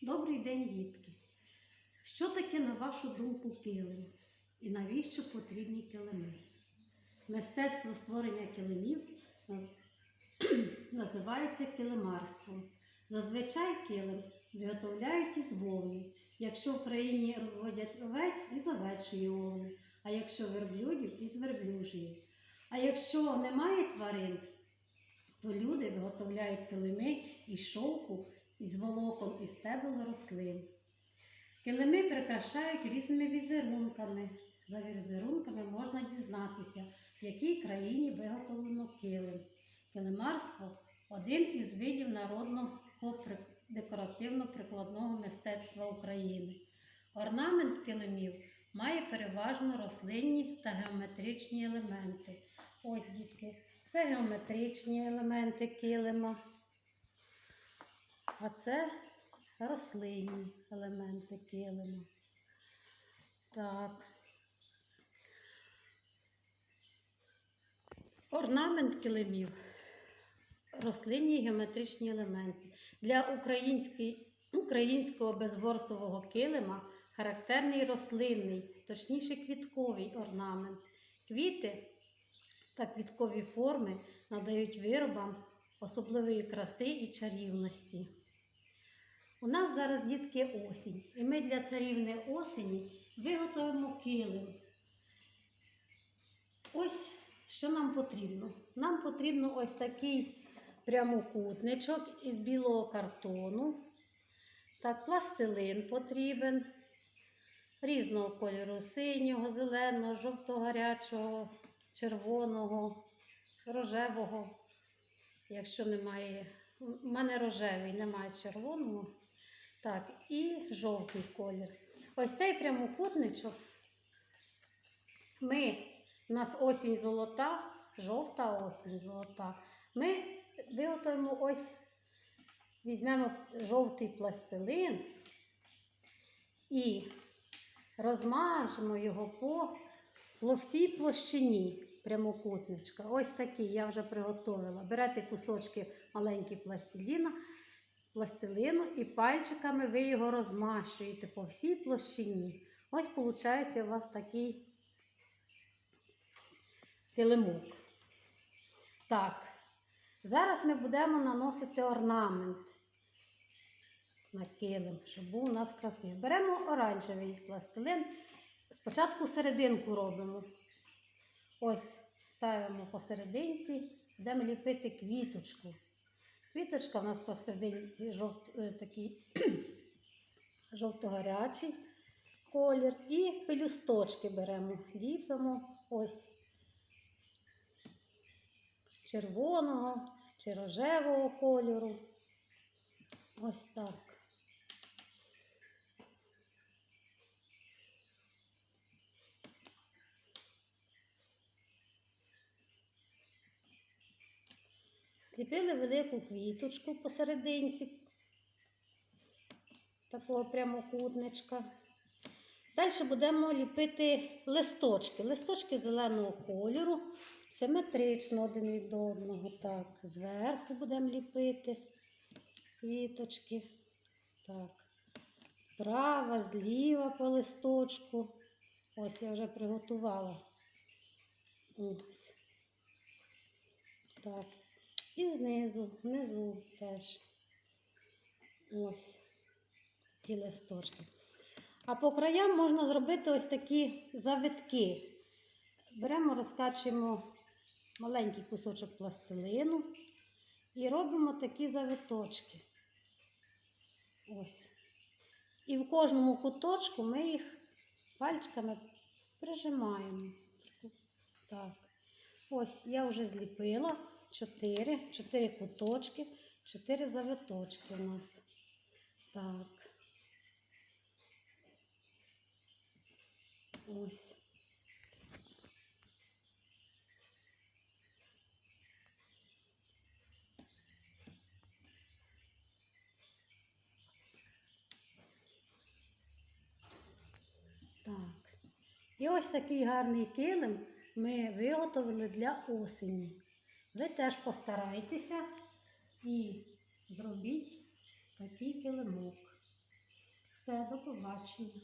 Добрий день, дітки! Що таке, на вашу думку, килим? І навіщо потрібні килими? Мистецтво створення килимів називається килимарством. Зазвичай килим виготовляють із вовни. Якщо в країні розводять овець із овечої вовни, а якщо верблюдів із верблюжої. А якщо немає тварин, то люди виготовляють килими із шовку, із волокон і стебел рослин. Килими прикрашають різними візерунками. За візерунками можна дізнатися, в якій країні виготовлено килим. Килимарство один із видів народного декоративно-прикладного мистецтва України. Орнамент килимів має переважно рослинні та геометричні елементи. Ось, дітки, це геометричні елементи килима, а це рослинні елементи килима. Так. Орнамент килимів. Рослинні геометричні елементи. Для українського безворсового килима характерний рослинний, точніше квітковий орнамент. Квіти та квіткові форми надають виробам особливої краси і чарівності. У нас зараз дітки осінь, і ми для царівни осені виготовимо килим. Ось що нам потрібно. Нам потрібно ось такий прямокутничок із білого картону. Так, пластилин потрібен різного кольору синього, зеленого, жовто-гарячого, червоного, рожевого. Якщо немає, у мене рожевий, немає червоного. Так, і жовтий колір. Ось цей прямокутничок. Ми, у нас осінь золота, жовта осінь золота. Ми виготовимо ось, візьмемо жовтий пластилин і розмажемо його по всій площині прямокутничка. Ось такий я вже приготувала. Берете кусочки маленькі пластиліна, пластилину і пальчиками ви його розмащуєте по всій площині. Ось виходить у вас такий килимок. Так, зараз ми будемо наносити орнамент на килим, щоб був у нас красивий. Беремо оранжевий пластилин. Спочатку серединку робимо. Ось ставимо посерединці, будемо ліпити квіточку. Квіточка у нас посерединці жовт, е, такий жовто-гарячий колір. І пелюсточки беремо, ліпимо ось червоного чи рожевого кольору. Ось так. Кріпили велику квіточку посерединці, такого прямокутничка. Далі будемо ліпити листочки. Листочки зеленого кольору, симетрично один від одного. Так, зверху будемо ліпити квіточки. Так. Справа, зліва по листочку. Ось я вже приготувала. Ось. Так. І знизу, внизу теж. Ось такі листочки. А по краям можна зробити ось такі завитки. Беремо, розкачуємо маленький кусочок пластилину і робимо такі завиточки. Ось. І в кожному куточку ми їх пальчиками прижимаємо. Так. Ось я вже зліпила чотири, чотири куточки, чотири завиточки у нас. Так. Ось. Так. І ось такий гарний килим ми виготовили для осені. Ви теж постарайтеся і зробіть такий килимок. Все, до побачення.